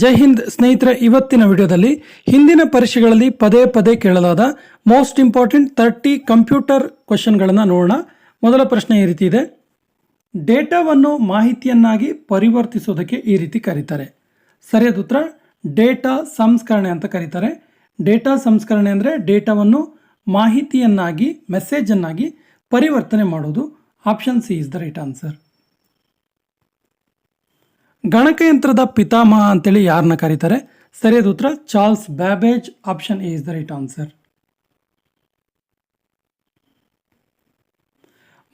ಜೈ ಹಿಂದ್ ಸ್ನೇಹಿತರೆ, ಇವತ್ತಿನ ವಿಡಿಯೋದಲ್ಲಿ ಹಿಂದಿನ ಪರೀಕ್ಷೆಗಳಲ್ಲಿ ಪದೇ ಪದೇ ಕೇಳಲಾದ ಮೋಸ್ಟ್ ಇಂಪಾರ್ಟೆಂಟ್ ತರ್ಟಿ ಕಂಪ್ಯೂಟರ್ ಕ್ವಶನ್ಗಳನ್ನು ನೋಡೋಣ. ಮೊದಲ ಪ್ರಶ್ನೆ ಈ ರೀತಿ ಇದೆ. ಡೇಟಾವನ್ನು ಮಾಹಿತಿಯನ್ನಾಗಿ ಪರಿವರ್ತಿಸೋದಕ್ಕೆ ಈ ರೀತಿ ಕರೀತಾರೆ. ಸರಿಯಾದ ಉತ್ತರ, ಡೇಟಾ ಸಂಸ್ಕರಣೆ ಅಂತ ಕರೀತಾರೆ. ಡೇಟಾ ಸಂಸ್ಕರಣೆ ಅಂದರೆ ಡೇಟಾವನ್ನು ಮಾಹಿತಿಯನ್ನಾಗಿ ಮೆಸೇಜನ್ನಾಗಿ ಪರಿವರ್ತನೆ ಮಾಡೋದು. Option C is the right answer ಗಣಕಯಂತ್ರದ ಪಿತಾಮಹ ಅಂತೇಳಿ ಯಾರನ್ನ ಕರೀತಾರೆ? ಸರಿಯಾದ ಉತ್ತರ Charles Babbage. Option is the right answer.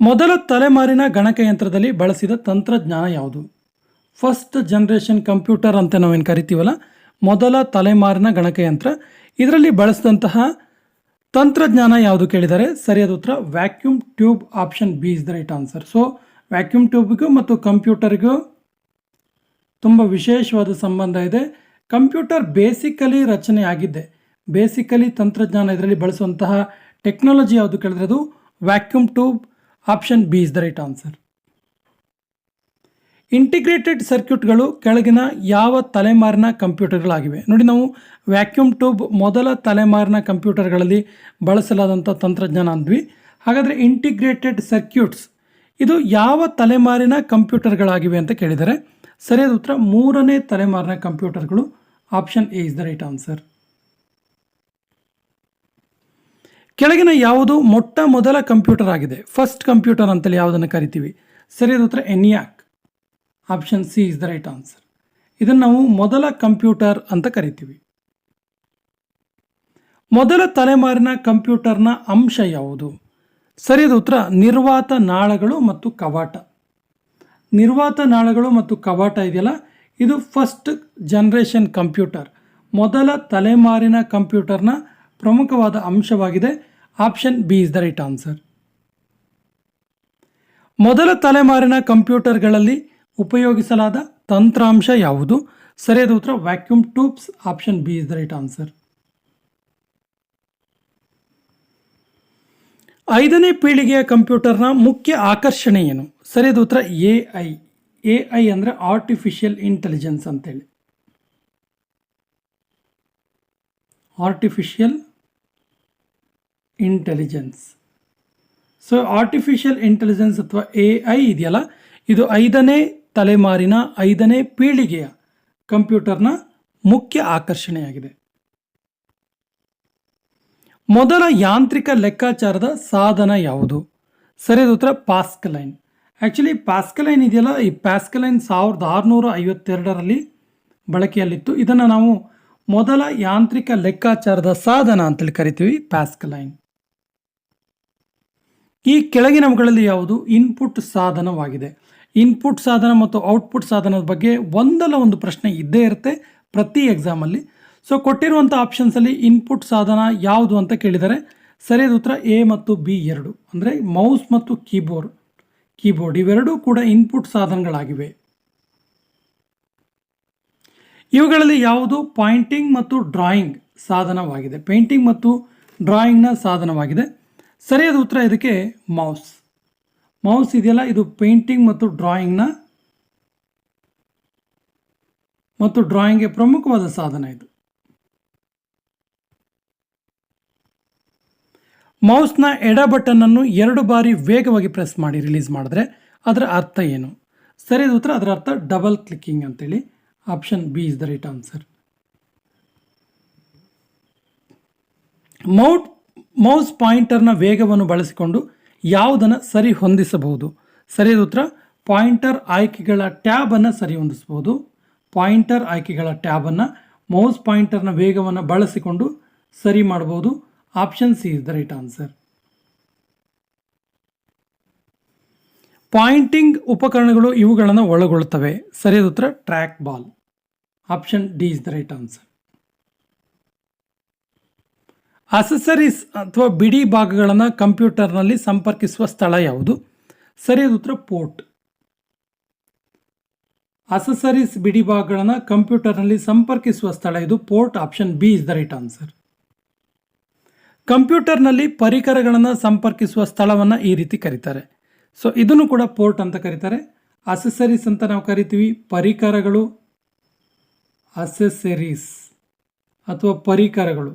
ಮೊದಲ ತಲೆಮಾರಿನ ಗಣಕಯಂತ್ರದಲ್ಲಿ ಬಳಸಿದ ತಂತ್ರಜ್ಞಾನ ಯಾವುದು? ಫಸ್ಟ್ ಜನರೇಷನ್ ಕಂಪ್ಯೂಟರ್ ಅಂತ ನಾವೇನು ಕರಿತೀವಲ್ಲ, ಮೊದಲ ತಲೆಮಾರಿನ ಗಣಕಯಂತ್ರ. ಇದರಲ್ಲಿ ಬಳಸಿದಂತಹ ತಂತ್ರಜ್ಞಾನ ಯಾವುದು ಕೇಳಿದರೆ ಸರಿಯಾದ ಉತ್ತರ vacuum tube option B is the right answer. So, vacuum ಟ್ಯೂಬ್ಗೂ ಮತ್ತು ಕಂಪ್ಯೂಟರ್ಗೂ ತುಂಬ ವಿಶೇಷವಾದ ಸಂಬಂಧ ಇದೆ. ಕಂಪ್ಯೂಟರ್ ಬೇಸಿಕಲಿ ರಚನೆ ಆಗಿದ್ದೆ ಬೇಸಿಕಲಿ ತಂತ್ರಜ್ಞಾನ ಇದರಲ್ಲಿ ಬಳಸುವಂತಹ ಟೆಕ್ನಾಲಜಿ ಯಾವುದು ಕೇಳಿದ್ರೆ ಅದು vacuum tube option B is the right answer. Integrated ಸರ್ಕ್ಯೂಟ್ಗಳು ಕೆಳಗಿನ ಯಾವ ತಲೆಮಾರಿನ ಕಂಪ್ಯೂಟರ್ಗಳಾಗಿವೆ? ನೋಡಿ ನಾವು ವ್ಯಾಕ್ಯೂಮ್ ಟ್ಯೂಬ್ ಮೊದಲ ತಲೆಮಾರಿನ ಕಂಪ್ಯೂಟರ್ಗಳಲ್ಲಿ ಬಳಸಲಾದಂಥ ತಂತ್ರಜ್ಞಾನ ಅಂದ್ವಿ. ಹಾಗಾದರೆ ಇಂಟಿಗ್ರೇಟೆಡ್ ಸರ್ಕ್ಯೂಟ್ಸ್, ಇದು ಯಾವ ತಲೆಮಾರಿನ ಕಂಪ್ಯೂಟರ್ಗಳಾಗಿವೆ ಅಂತ ಕೇಳಿದರೆ ಸರಿಯಾದ ಉತ್ತರ, ಮೂರನೇ ತಲೆಮಾರಿನ ಕಂಪ್ಯೂಟರ್ಗಳು. Option A is the right answer. ಕೆಳಗಿನ ಯಾವುದು ಮೊಟ್ಟ ಮೊದಲ ಕಂಪ್ಯೂಟರ್ ಆಗಿದೆ? ಫಸ್ಟ್ ಕಂಪ್ಯೂಟರ್ ಅಂತಲೇ ಯಾವುದನ್ನು ಕರಿತೀವಿ? ಸರಿಯಾದ ಉತ್ತರ, ENIAC. Option C is the right answer. ಇದನ್ನು ನಾವು ಮೊದಲ ಕಂಪ್ಯೂಟರ್ ಅಂತ ಕರಿತೀವಿ. ಮೊದಲ ತಲೆಮಾರಿನ ಕಂಪ್ಯೂಟರ್ನ ಅಂಶ ಯಾವುದು? ಸರಿಯಾದ ಉತ್ತರ, ನಿರ್ವಾತ ನಾಳಗಳು ಮತ್ತು ಕವಾಟ. ನಿರ್ವಾತ ನಾಳಗಳು ಮತ್ತು ಕವಾಟ ಇದೆಯಲ್ಲ? ಇದು ಫಸ್ಟ್ ಜನರೇಷನ್ ಕಂಪ್ಯೂಟರ್ ಮೊದಲ ತಲೆಮಾರಿನ ಕಂಪ್ಯೂಟರ್ನ ಪ್ರಮುಖವಾದ ಅಂಶವಾಗಿದೆ. Option B is the right answer ಮೊದಲ ತಲೆಮಾರಿನ ಕಂಪ್ಯೂಟರ್ಗಳಲ್ಲಿ ಉಪಯೋಗಿಸಲಾದ ತಂತ್ರಾಂಶ ಯಾವುದು? ಸರಿಯಾದ ಉತ್ತರ vacuum tubes option B is the right answer ಐದನೇ ಪೀಳಿಗೆಯ ಕಂಪ್ಯೂಟರ್ನ ಮುಖ್ಯ ಆಕರ್ಷಣೆ ಏನು? ಸರಿಯಾದ ಉತ್ತರ ಎ ಐ. ಎ ಐ ಅಂದರೆ ಆರ್ಟಿಫಿಷಿಯಲ್ ಇಂಟೆಲಿಜೆನ್ಸ್ ಅಂತೇಳಿ. Artificial intelligence so artificial intelligence ಅಥವಾ ಎ ಐ ಇದೆಯಲ್ಲ? ಇದು ಐದನೇ ತಲೆಮಾರಿನ ಐದನೇ ಪೀಳಿಗೆಯ ಕಂಪ್ಯೂಟರ್ನ ಮುಖ್ಯ ಆಕರ್ಷಣೆಯಾಗಿದೆ. ಮೊದಲ ಯಾಂತ್ರಿಕ ಲೆಕ್ಕಾಚಾರದ ಸಾಧನ ಯಾವುದು? ಸರಿಯಾದ ಉತ್ತರ ಪಾಸ್ಕಲೈನ್ ಆ್ಯಕ್ಚುಲಿ ಪಾಸ್ಕಲೈನ್ ಇದೆಯಲ್ಲ? ಈ ಪ್ಯಾಸ್ಕಲೈನ್ ಸಾವಿರದ ಆರುನೂರ ಐವತ್ತೆರಡರಲ್ಲಿ ಬಳಕೆಯಲ್ಲಿತ್ತು. ಇದನ್ನು ನಾವು ಮೊದಲ ಯಾಂತ್ರಿಕ ಲೆಕ್ಕಾಚಾರದ ಸಾಧನ ಅಂತೇಳಿ ಕರಿತೀವಿ, ಪ್ಯಾಸ್ಕಲೈನ್. ಈ ಕೆಳಗಿನವುಗಳಲ್ಲಿ ಯಾವುದು? ಇನ್ಪುಟ್ ಸಾಧನವಾಗಿದೆ. ಇನ್ಪುಟ್ ಸಾಧನ ಮತ್ತು ಔಟ್ಪುಟ್ ಸಾಧನದ ಬಗ್ಗೆ ಒಂದಲ್ಲ ಒಂದು ಪ್ರಶ್ನೆ ಇದ್ದೇ ಇರುತ್ತೆ. ಪ್ರತಿ ಎಕ್ಸಾಮಲ್ಲಿ ಸೊ ಕೊಟ್ಟಿರುವಂಥ ಆಪ್ಷನ್ಸಲ್ಲಿ ಇನ್ಪುಟ್ ಸಾಧನ ಯಾವುದು ಅಂತ ಕೇಳಿದರೆ, ಸರಿಯಾದ ಉತ್ತರ ಎ ಮತ್ತು ಬಿ ಎರಡು. ಅಂದರೆ ಮೌಸ್ ಮತ್ತು ಕೀಬೋರ್ಡ್ ಕೀಬೋರ್ಡ್ ಇವೆರಡೂ ಕೂಡ ಇನ್ಪುಟ್ ಸಾಧನಗಳಾಗಿವೆ. ಇವುಗಳಲ್ಲಿ ಯಾವುದು? ಪಾಯಿಂಟಿಂಗ್ ಮತ್ತು ಡ್ರಾಯಿಂಗ್ ಸಾಧನವಾಗಿದೆ. ಪೇಂಟಿಂಗ್ ಮತ್ತು ಡ್ರಾಯಿಂಗ್ನ ಸಾಧನವಾಗಿದೆ. ಸರಿಯಾದ ಉತ್ತರ ಇದಕ್ಕೆ ಮೌಸ್ ಮೌಸ್ ಇದೆಯಲ್ಲ, ಇದು ಪೇಂಟಿಂಗ್ ಮತ್ತು ಡ್ರಾಯಿಂಗ್ನ ಮತ್ತು ಡ್ರಾಯಿಂಗ್ಗೆ ಪ್ರಮುಖವಾದ ಸಾಧನ ಇದು. ಮೌಸ್ನ ಎಡ ಬಟನ್ನನ್ನು ಎರಡು ಬಾರಿ ವೇಗವಾಗಿ ಪ್ರೆಸ್ ಮಾಡಿ ರಿಲೀಸ್ ಮಾಡಿದ್ರೆ ಅದರ ಅರ್ಥ ಏನು? ಸರಿಯಾದ ಉತ್ತರ, ಅದರ ಅರ್ಥ ಡಬಲ್ ಕ್ಲಿಕ್ಕಿಂಗ್ ಅಂತೇಳಿ. Option B is the right answer. Mouth, mouse ಪಾಯಿಂಟರ್ನ ವೇಗವನ್ನು ಬಳಸಿಕೊಂಡು ಯಾವುದನ್ನು ಸರಿ ಹೊಂದಿಸಬಹುದು. ಸರಿಯಾದ ಉತ್ತರ, ಪಾಯಿಂಟರ್ ಆಯ್ಕೆಗಳ ಟ್ಯಾಬನ್ನು ಸರಿ ಹೊಂದಿಸಬಹುದು. ಪಾಯಿಂಟರ್ ಆಯ್ಕೆಗಳ ಟ್ಯಾಬನ್ನು ಮೌಸ್ ಪಾಯಿಂಟರ್ನ ವೇಗವನ್ನು ಬಳಸಿಕೊಂಡು ಸರಿ ಮಾಡಬಹುದು. Option C is the right answer pointing ಉಪಕರಣಗಳು ಇವುಗಳನ್ನು ಒಳಗೊಳ್ಳುತ್ತವೆ. ಸರಿಯಾದ ಉತ್ತರ track ball option D is the right answer accessories ಅಥವಾ ಬಿಡಿ ಭಾಗಗಳನ್ನು ಕಂಪ್ಯೂಟರ್ನಲ್ಲಿ ಸಂಪರ್ಕಿಸುವ ಸ್ಥಳ ಯಾವುದು? ಸರಿಯಾದ ಉತ್ತರ ಪೋರ್ಟ್ ಅಸೆಸರೀಸ್ ಬಿಡಿ ಭಾಗಗಳನ್ನು ಕಂಪ್ಯೂಟರ್ನಲ್ಲಿ ಸಂಪರ್ಕಿಸುವ ಸ್ಥಳ ಇದು port option B is the right answer ಕಂಪ್ಯೂಟರ್ನಲ್ಲಿ ಪರಿಕರಗಳನ್ನು ಸಂಪರ್ಕಿಸುವ ಸ್ಥಳವನ್ನು ಈ ರೀತಿ ಕರೀತಾರೆ. ಸೊ ಇದನ್ನು ಕೂಡ ಪೋರ್ಟ್ ಅಂತ ಕರೀತಾರೆ. ಅಸೆಸರೀಸ್ ಅಂತ ನಾವು ಕರಿತೀವಿ. ಪರಿಕರಗಳು ಅಸೆಸರೀಸ್ ಅಥವಾ ಪರಿಕರಗಳು.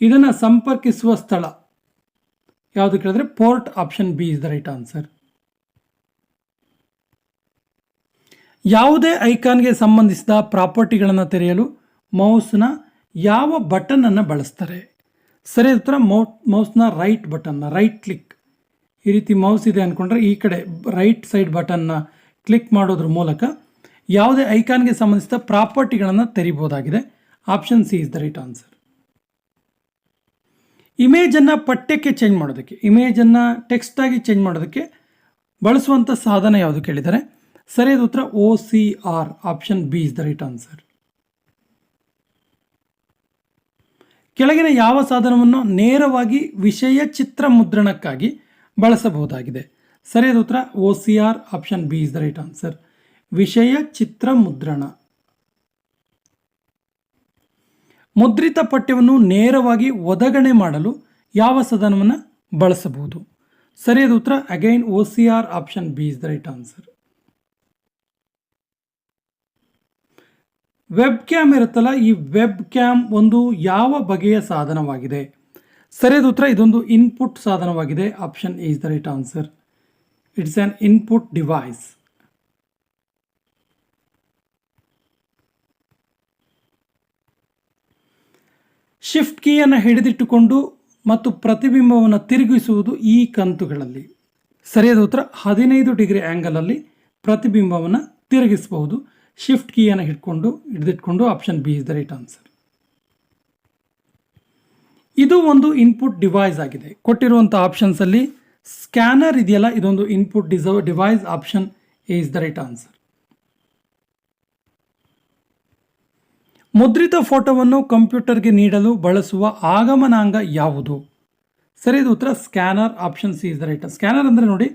ಇದನ್ನು ಸಂಪರ್ಕಿಸುವ ಸ್ಥಳ. ಯಾವುದು ಕೇಳಿದ್ರೆ port option B is the right answer ಯಾವುದೇ ಐಕಾನ್ಗೆ ಸಂಬಂಧಿಸಿದ ಪ್ರಾಪರ್ಟಿಗಳನ್ನು ತೆರೆಯಲು ಮೌಸ್ನ ಯಾವ ಬಟನ್ ಅನ್ನು ಬಳಸ್ತಾರೆ. ಸರಿ ಮೌ, ಮೌಸ್ನ ರೈಟ್ ಬಟನ್ನ, ರೈಟ್ ಕ್ಲಿಕ್. ಈ ರೀತಿ ಮೌಸ್ ಇದೆ ಅಂದ್ಕೊಂಡ್ರೆ ಈ ಕಡೆ ರೈಟ್ ಸೈಡ್ ಬಟನ್ನ ಕ್ಲಿಕ್ ಮಾಡೋದ್ರ ಮೂಲಕ ಯಾವುದೇ ಐಕಾನ್ಗೆ ಸಂಬಂಧಿಸಿದ ಪ್ರಾಪರ್ಟಿಗಳನ್ನು ತೆರಿಬೋದಾಗಿದೆ. Option C is the right answer. ಇಮೇಜನ್ನು ಪಠ್ಯಕ್ಕೆ ಚೇಂಜ್ ಮಾಡೋದಕ್ಕೆ, ಇಮೇಜನ್ನು ಟೆಕ್ಸ್ಟ್ ಆಗಿ ಚೇಂಜ್ ಮಾಡೋದಕ್ಕೆ ಬಳಸುವಂಥ ಸಾಧನ ಯಾವುದು ಕೇಳಿದರೆ ಸರಿಯಾದ ಉತ್ತರ O C R, option B is the right answer. ಕೆಳಗಿನ ಯಾವ ಸಾಧನವನ್ನು ನೇರವಾಗಿ ವಿಷಯ ಚಿತ್ರ ಮುದ್ರಣಕ್ಕಾಗಿ ಬಳಸಬಹುದಾಗಿದೆ? ಸರಿಯಾದ ಉತ್ತರ O C R option B is the right answer ವಿಷಯ ಚಿತ್ರ ಮುದ್ರಣ. ಮುದ್ರಿತ ಪಠ್ಯವನ್ನು ನೇರವಾಗಿ ಒದಗಣೆ ಮಾಡಲು ಯಾವ ಸಾಧನವನ್ನು ಬಳಸಬಹುದು? ಸರಿಯಾದ ಉತ್ತರ again O C R option B is the right answer web cam ಇರುತ್ತಲ್ಲ, ಈ ವೆಬ್ ಕ್ಯಾಮ್ ಒಂದು ಯಾವ ಬಗೆಯ ಸಾಧನವಾಗಿದೆ? ಸರಿಯಾದ ಉತ್ತರ, ಇದೊಂದು ಇನ್ಪುಟ್ ಸಾಧನವಾಗಿದೆ. Option is the right answer it's an input device shift ಕೀಯನ್ನು ಹಿಡಿದಿಟ್ಟುಕೊಂಡು ಮತ್ತು ಪ್ರತಿಬಿಂಬವನ್ನು ತಿರುಗಿಸುವುದು ಈ ಕಂತುಗಳಲ್ಲಿ. ಸರಿಯಾದ ಉತ್ತರ, ಹದಿನೈದು ಡಿಗ್ರಿ ಆ್ಯಂಗಲಲ್ಲಿ ಪ್ರತಿಬಿಂಬವನ್ನು ತಿರುಗಿಸಬಹುದು. ಶಿಫ್ಟ್ ಕೀಯನ್ನು ಹಿಡ್ಕೊಂಡು, ಹಿಡಿದಿಟ್ಕೊಂಡು option B is the right answer ಇದು ಒಂದು ಇನ್ಪುಟ್ ಡಿವೈಸ್ ಆಗಿದೆ. ಕೊಟ್ಟಿರುವಂಥ ಆಪ್ಷನ್ಸಲ್ಲಿ ಸ್ಕ್ಯಾನರ್ ಇದೆಯಲ್ಲ, ಇದೊಂದು input ಡಿಸೋ device option A is the right answer ಮುದ್ರಿತ ಫೋಟೋವನ್ನು ಕಂಪ್ಯೂಟರ್ಗೆ ನೀಡಲು ಬಳಸುವ ಆಗಮನಾಂಗ ಯಾವುದು? ಸರಿಯಾದ ಉತ್ತರ scanner option C is the right scanner ಅಂದರೆ ನೋಡಿ,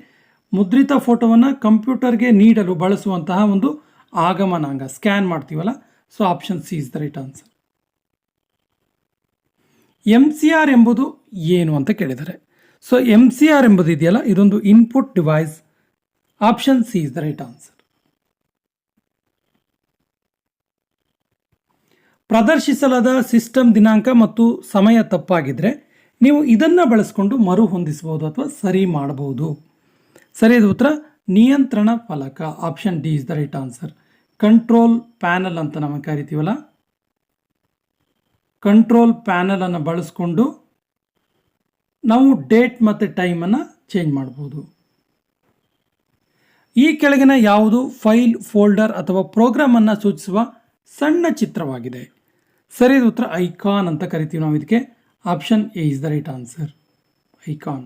ಮುದ್ರಿತ ಫೋಟೋವನ್ನು ಕಂಪ್ಯೂಟರ್ಗೆ ನೀಡಲು ಬಳಸುವಂತಹ ಒಂದು ಆಗಮನಾಂಗ ಸ್ಕ್ಯಾನ್ ಮಾಡ್ತೀವಲ್ಲ so option C is the right answer M C R ಎಂಬುದು ಏನು ಅಂತ ಕೇಳಿದ್ದಾರೆ ಸೊ ಎಂ ಸಿ ಆರ್ ಎಂಬುದು ಇದೆಯಲ್ಲ, ಇದೊಂದು input device option C is the right answer ಪ್ರದರ್ಶಿಸಲಾದ system ದಿನಾಂಕ ಮತ್ತು ಸಮಯ ತಪ್ಪಾಗಿದ್ದರೆ ನೀವು ಇದನ್ನು ಬಳಸಿಕೊಂಡು ಮರು ಹೊಂದಿಸಬಹುದು ಅಥವಾ ಸರಿ ಮಾಡಬಹುದು. ಸರಿಯಾದ ಉತ್ತರ ನಿಯಂತ್ರಣ ಫಲಕ option D is the right answer control panel ಅಂತ ನಾವು ಕರಿತೀವಲ್ಲ? ಕಂಟ್ರೋಲ್ ಪ್ಯಾನಲನ್ನು ಬಳಸ್ಕೊಂಡು ನಾವು ಡೇಟ್ ಮತ್ತು ಟೈಮನ್ನು ಚೇಂಜ್ ಮಾಡ್ಬೋದು. ಈ ಕೆಳಗಿನ ಯಾವುದು ಫೈಲ್ ಫೋಲ್ಡರ್ ಅಥವಾ ಪ್ರೋಗ್ರಾಮನ್ನು ಸೂಚಿಸುವ ಸಣ್ಣ ಚಿತ್ರವಾಗಿದೆ. ಸರಿಯಾದ ಉತ್ತರ ಐಕಾನ್ ಅಂತ ಕರಿತೀವಿ ನಾವು ಇದಕ್ಕೆ option A is the right answer icon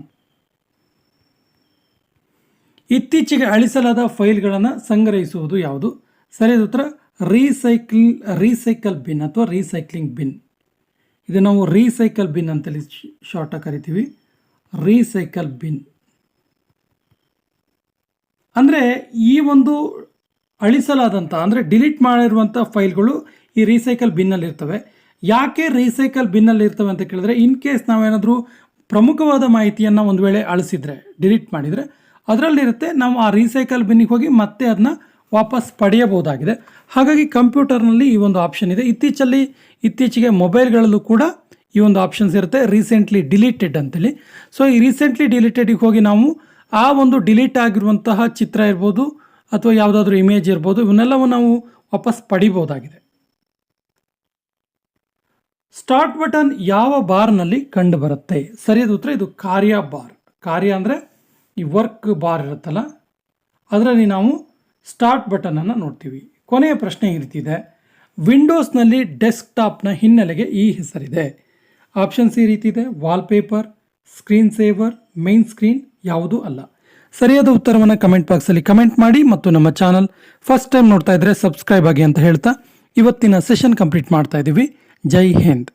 ಇತ್ತೀಚೆಗೆ ಅಳಿಸಲಾದ ಫೈಲ್ಗಳನ್ನು ಸಂಗ್ರಹಿಸುವುದು ಯಾವುದು? ಸರಿಯಾದ ಉತ್ತರ, ರೀಸೈಕಲ್ ರೀಸೈಕಲ್ ಬಿನ್ ಅಥವಾ ರೀಸೈಕ್ಲಿಂಗ್ ಬಿನ್. ಇದು ನಾವು ರೀಸೈಕಲ್ ಬಿನ್ ಅಂತೇಳಿ ಶಾರ್ಟಾಗಿ ಕರಿತೀವಿ. Recycle bin. ಅಂದರೆ ಈ ಒಂದು ಅಳಿಸಲಾದಂಥ ಅಂದರೆ ಡಿಲೀಟ್ ಮಾಡಿರುವಂಥ ಫೈಲ್ಗಳು ಈ ರೀಸೈಕಲ್ ಬಿನ್ನಲ್ಲಿ ಇರ್ತವೆ. ಯಾಕೆ ರೀಸೈಕಲ್ ಬಿನ್ನಲ್ಲಿ ಇರ್ತವೆ ಅಂತ ಕೇಳಿದ್ರೆ, ಇನ್ ಕೇಸ್ ನಾವೇನಾದರೂ ಪ್ರಮುಖವಾದ ಮಾಹಿತಿಯನ್ನು ಒಂದು ವೇಳೆ ಅಳಿಸಿದರೆ, ಡಿಲೀಟ್ ಮಾಡಿದರೆ ಅದರಲ್ಲಿರುತ್ತೆ ನಾವು ಆ ರೀಸೈಕಲ್ ಬಿನ್ನಿಗೆ ಹೋಗಿ ಮತ್ತೆ ಅದನ್ನ ವಾಪಸ್ ಪಡೆಯಬಹುದಾಗಿದೆ. ಹಾಗಾಗಿ ಕಂಪ್ಯೂಟರ್ನಲ್ಲಿ ಈ ಒಂದು ಆಪ್ಷನ್ ಇದೆ. ಇತ್ತೀಚಲ್ಲಿ ಇತ್ತೀಚೆಗೆ ಮೊಬೈಲ್ಗಳಲ್ಲೂ ಕೂಡ ಈ ಒಂದು ಆಪ್ಷನ್ಸ್ ಇರುತ್ತೆ. ರೀಸೆಂಟ್ಲಿ ಡಿಲೀಟೆಡ್ ಅಂತೇಳಿ. ಸೊ ಈ ರೀಸೆಂಟ್ಲಿ ಡಿಲೀಟೆಡಿಗೆ ಹೋಗಿ ನಾವು ಆ ಒಂದು ಡಿಲೀಟ್ ಆಗಿರುವಂತಹ ಚಿತ್ರ ಇರ್ಬೋದು ಅಥವಾ ಯಾವುದಾದ್ರೂ ಇಮೇಜ್ ಇರ್ಬೋದು, ಇವನ್ನೆಲ್ಲವೂ ನಾವು ವಾಪಸ್ ಪಡಿಬೋದಾಗಿದೆ ಸ್ಟಾರ್ಟ್ ಬಟನ್ ಯಾವ ಬಾರ್ನಲ್ಲಿ ಕಂಡುಬರುತ್ತೆ? ಸರಿಯಾದ ಉತ್ತರ, ಇದು ಕಾರ್ಯ ಬಾರ್ ಕಾರ್ಯ ಅಂದರೆ ಈ ವರ್ಕ್ ಬಾರ್ ಇರುತ್ತಲ್ಲ, ಅದರಲ್ಲಿ ನಾವು ಸ್ಟಾರ್ಟ್ ಬಟನನ್ನು ನೋಡ್ತೀವಿ. ಕೊನೆಯ ಪ್ರಶ್ನೆ ಈ ರೀತಿ ಇದೆ. ವಿಂಡೋಸ್ನಲ್ಲಿ ಡೆಸ್ಕ್ಟಾಪ್ನ ಹಿನ್ನೆಲೆಗೆ ಈ ಹೆಸರಿದೆ. ಆಪ್ಷನ್ಸ್ ಈ ರೀತಿ ಇದೆ. Wallpaper, screen saver, main screen ಯಾವುದೂ ಅಲ್ಲ. ಸರಿಯಾದ ಉತ್ತರವನ್ನು ಕಮೆಂಟ್ ಬಾಕ್ಸಲ್ಲಿ ಕಮೆಂಟ್ ಮಾಡಿ ಮತ್ತು ನಮ್ಮ ಚಾನಲ್ ಫಸ್ಟ್ ಟೈಮ್ ನೋಡ್ತಾ ಇದ್ರೆ ಸಬ್ಸ್ಕ್ರೈಬ್ ಆಗಿ ಅಂತ ಹೇಳ್ತಾ ಇವತ್ತಿನ ಸೆಷನ್ ಕಂಪ್ಲೀಟ್ ಮಾಡ್ತಾ ಇದ್ದೀವಿ ಜೈ ಹಿಂದ್.